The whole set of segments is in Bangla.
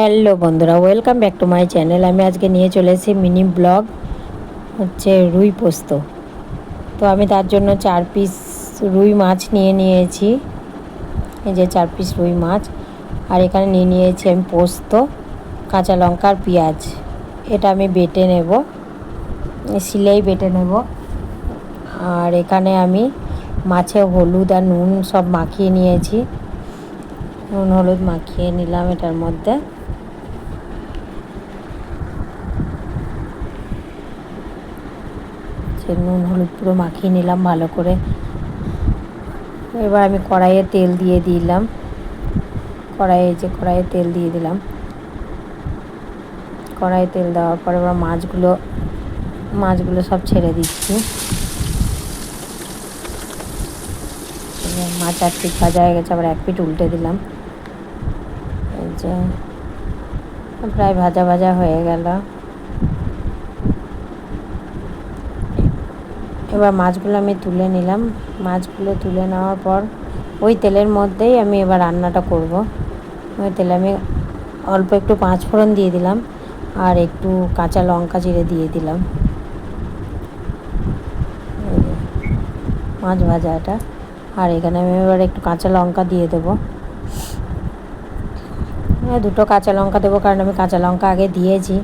হ্যালো বন্ধুরা, welcome back to my channel. আমি আজকে নিয়ে চলে এসেছি মিনি ব্লগ, হচ্ছে রুই পোস্ত। তো আমি তার জন্য চার পিস রুই মাছ নিয়ে নিয়েছি। এই যে চার পিস রুই মাছ। আর এখানে নিয়ে নিয়েছি আমি পোস্ত, কাঁচা লঙ্কা আর পেঁয়াজ। এটা আমি বেটে নেব, সিলেই বেটে নেব। আর এখানে আমি মাছে হলুদ আর নুন সব মাখিয়ে নিয়েছি। নুন, হলুদ মাখিয়ে নিলাম এটার মধ্যে। সে নুন হলুদ পুরো মাখিয়ে নিলাম ভালো করে। এবার আমি কড়াইয়ে তেল দিয়ে দিলাম। কড়াইয়ে যে কড়াইয়ে তেল দিয়ে দিলাম। কড়াইয়ে তেল দেওয়ার পর এবার মাছগুলো মাছগুলো সব ছেড়ে দিচ্ছি। মাছ এক পিঠ ভাজা হয়ে গেছে, আবার এক পিঠ উল্টে দিলাম। এই যে, প্রায় ভাজা ভাজা হয়ে গেল। এবার মাছগুলো আমি তুলে নিলাম। মাছগুলো তুলে নেওয়ার পর ওই তেলের মধ্যেই আমি এবার রান্নাটা করব। ওই তেলে আমি অল্প একটু পাঁচ ফোড়ন দিয়ে দিলাম আর একটু কাঁচা লঙ্কা জিরে দিয়ে দিলাম। মাছ ভাজা এটা। আর এখানে আমি এবার একটু কাঁচা লঙ্কা দিয়ে দেবো। হ্যাঁ দুটো কাঁচা লঙ্কা দেবো কারণ আমি কাঁচা লঙ্কা আগে দিয়েছি।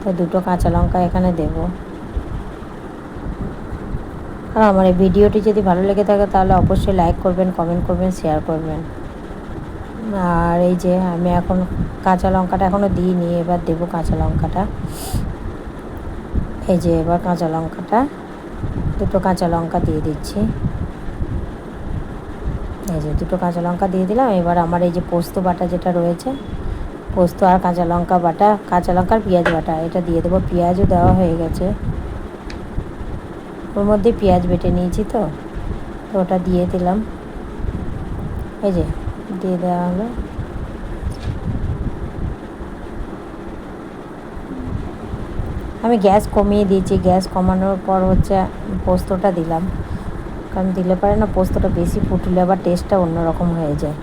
তো দুটো কাঁচা লঙ্কা এখানে দেবো। আর আমার এই ভিডিওটি যদি ভালো লেগে থাকে তাহলে অবশ্যই লাইক করবেন কমেন্ট করবেন শেয়ার করবেন। আর এই যে আমি এখন কাঁচা লঙ্কাটা এখনও দিইনি, এবার দেবো কাঁচা লঙ্কাটা। এই যে এবার কাঁচা লঙ্কাটা, দুটো কাঁচা লঙ্কা দিয়ে দিচ্ছি। এই যে দুটো কাঁচা লঙ্কা দিয়ে দিলাম, এবার আমার এই যে পোস্ত বাটা যেটা রয়েছে, পোস্ত আর কাঁচা লঙ্কা বাটা, কাঁচা লঙ্কার পেঁয়াজ বাটা, এটা দিয়ে দেবো। পেঁয়াজও দেওয়া হয়ে গেছে। ওর মধ্যে পেঁয়াজ বেটে নিয়েছি তো তো ওটা দিয়ে দিলাম। এই যে, দিয়ে দেওয়া হলো। আমি গ্যাস কমিয়ে দিয়েছি, গ্যাস কমানোর পর হচ্ছে পোস্তটা দিলাম। কারণ দিলে পারে না পোস্তটা বেশি ফুটলে আবার টেস্টটা অন্যরকম হয়ে যায়।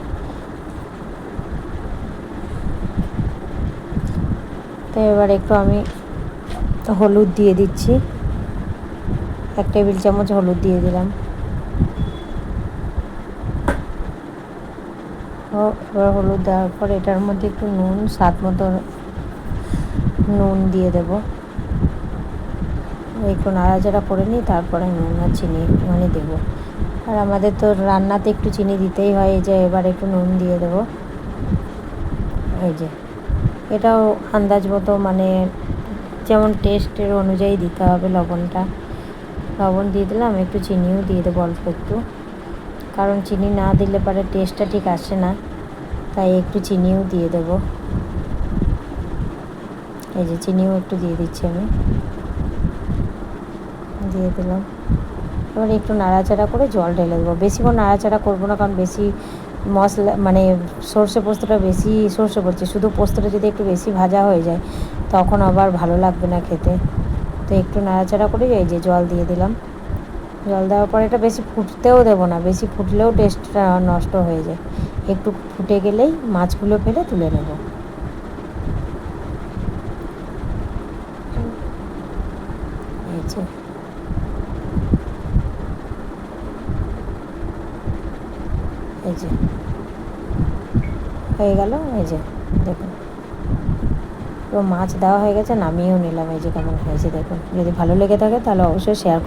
তো এবার একটু আমি হলুদ দিয়ে দিচ্ছি। এক টেবিল চামচ হলুদ দিয়ে দিলাম। এবার হলুদ দেওয়ার পর এটার মধ্যে একটু নুন, স্বাদ মতো নুন দিয়ে দেব। একটু নাড়াচাড়া করে নিই তারপরে নুন আর চিনি একটুখানি দেবো। আর আমাদের তো রান্নাতে একটু চিনি দিতেই হয়, এই যে এবার একটু নুন দিয়ে দেবো। এই যে, এটাও আন্দাজ মতো মানে যেমন টেস্টের অনুযায়ী দিতে হবে লবণটা। লবণ দিয়ে দিলাম, একটু চিনিও দিয়ে দেবো অল্প একটু। কারণ চিনি না দিলে পরে টেস্টটা ঠিক আসে না, তাই একটু চিনিও দিয়ে দেব। এই যে চিনিও একটু দিয়ে দিচ্ছি আমি। দিয়ে দিলাম। এবার একটু নাড়াচাড়া করে জল ঢেলে দেবো। বেশিক্ষণ নাড়াচাড়া করব না, কারণ বেশি মশলা মানে সর্ষে পোস্তটা বেশি সর্ষে পড়ছে। শুধু পোস্তটা যদি একটু বেশি ভাজা হয়ে যায়, তখন আবার ভালো লাগবে না খেতে। তো একটু নাড়াচাড়া করে এই যে জল দিয়ে দিলাম। জল দেওয়ার পর এটা বেশি ফুটতেও দেবো না, বেশি ফুটলেও টেস্টটা নষ্ট হয়ে যায়। একটু ফুটে গেলেই মাছগুলো ফেলে তুলে নেব। এই যে। হয়ে গেল, এই যে, দেখুন। তো মাছ দেওয়া হয়ে গেছে, নামিয়েও নিলাম। এই যে কেমন হয়েছে দেখুন। যদি ভালো লেগে থাকে তাহলে অবশ্যই শেয়ার